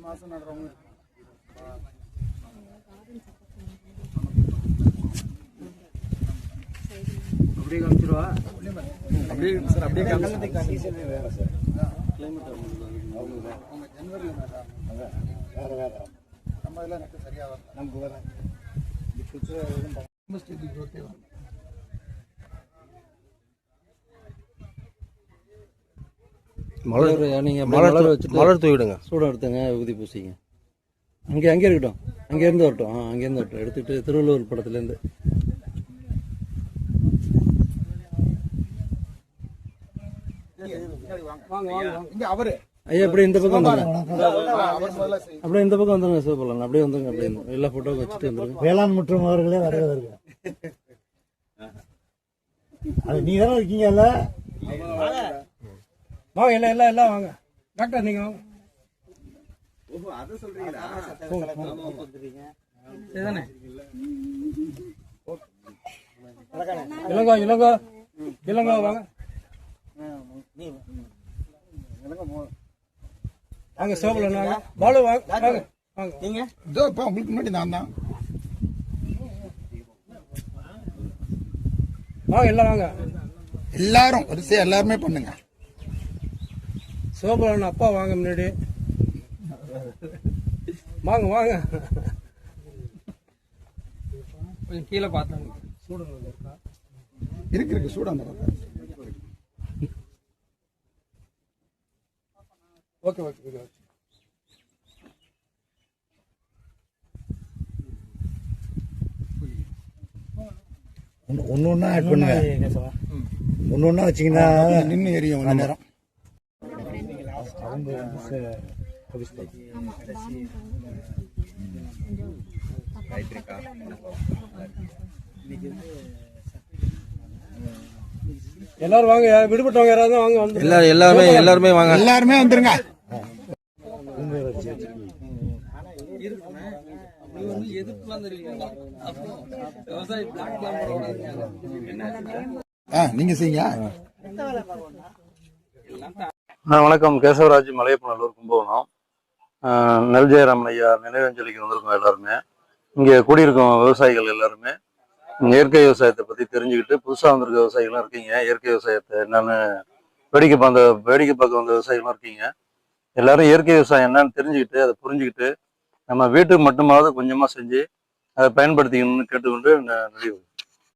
மாதம் நடுறவங்க அப்படியே காமிச்சிருவா அப்படியே சார் அப்படியே வேறு சார் அவங்க ஜனவரியில் வேறு வேறு நம்ம இதெல்லாம் நட்டு சரியாக நமக்கு வர மலர் நீங்கள் மலர் வச்சுட்டு மலர் தூவிடுங்க. சூடம் எடுத்துங்க ஊதி பூசிங்க. அங்கே அங்கே இருக்கட்டும். அங்கேருந்து வரட்டும். ஆ அங்கேருந்து வரட்டும். எடுத்துட்டு திருவள்ளுவர் படத்துலேருந்து ஐயா அப்படியே இந்த பக்கம் வந்துருங்க. அப்படியே இந்த பக்கம் வந்துருங்க சிவபலன் அப்படியே வந்துருங்க அப்படியே எல்லா ஃபோட்டோவும் வச்சுட்டு வந்துருங்க. வேளாண் மற்றும் அவர்களே வருக. வருக அது நீ தானே இருக்கீங்கல்ல வாங்க எல்லாம் எல்லாம் எல்லாம் வாங்க. டாக்டர் நீங்கள் வாங்க. இதுதானே? இளங்கோ இளங்கோ இளங்கோ வாங்க. வாங்க சிவபலன் வாங்க பாலு வாங்க வாங்க வாங்க. நீங்க? இதோ இப்போ உங்களுக்கு முன்னாடி நான் தான். வாங்க எல்லாம் வாங்க. எல்லாரும் வரிசையா எல்லாருமே பண்ணுங்க. சிவபலன் அப்பா வாங்க முன்னாடி. வாங்க வாங்க. கொஞ்சம் கீழே பார்த்தாங்க. சூடு இருக்கா இருக்கு இருக்கு சூடாக ஓகே ஓகே ஓகே ஓகே. ஒன்று ஒன்றா ஆட் பண்ணுங்க. ஒன்று ஒன்றா வச்சிங்கன்னா நின்று எரியும் நேரம். அவங்க வந்து கபிஸ்தான். எல்லாரும் வாங்க விடுபட்டவங்க யாராவது வாங்க வந்து. எல்லா எல்லாருமே எல்லாருமே வாங்க. எல்லாருமே வந்துருங்க. ஆ நீங்க செய்யுங்க. வணக்கம். கேசவராஜ் மலையப்பநல்லூர் கும்பகோணம். நெல் ஜெயராமன் ஐயா நினைவஞ்சலிக்கு வந்திருக்கோம் எல்லாருமே. இங்கே கூடியிருக்கோம் விவசாயிகள் எல்லாருமே. இயற்கை விவசாயத்தை பற்றி தெரிஞ்சுக்கிட்டு புதுசாக வந்திருக்க விவசாயிகளும் இருக்கீங்க. இயற்கை விவசாயத்தை என்னன்னு வேடிக்கை பார்த்த வேடிக்கை பார்க்க வந்த விவசாயிகளும் இருக்கீங்க. எல்லாரும் இயற்கை விவசாயம் என்னன்னு தெரிஞ்சுக்கிட்டு அதை புரிஞ்சுக்கிட்டு நம்ம வீட்டுக்கு மட்டுமாவது கொஞ்சமாக செஞ்சு அதை பயன்படுத்திக்கணும்னு கேட்டுக்கொண்டு ந- நிறைவு.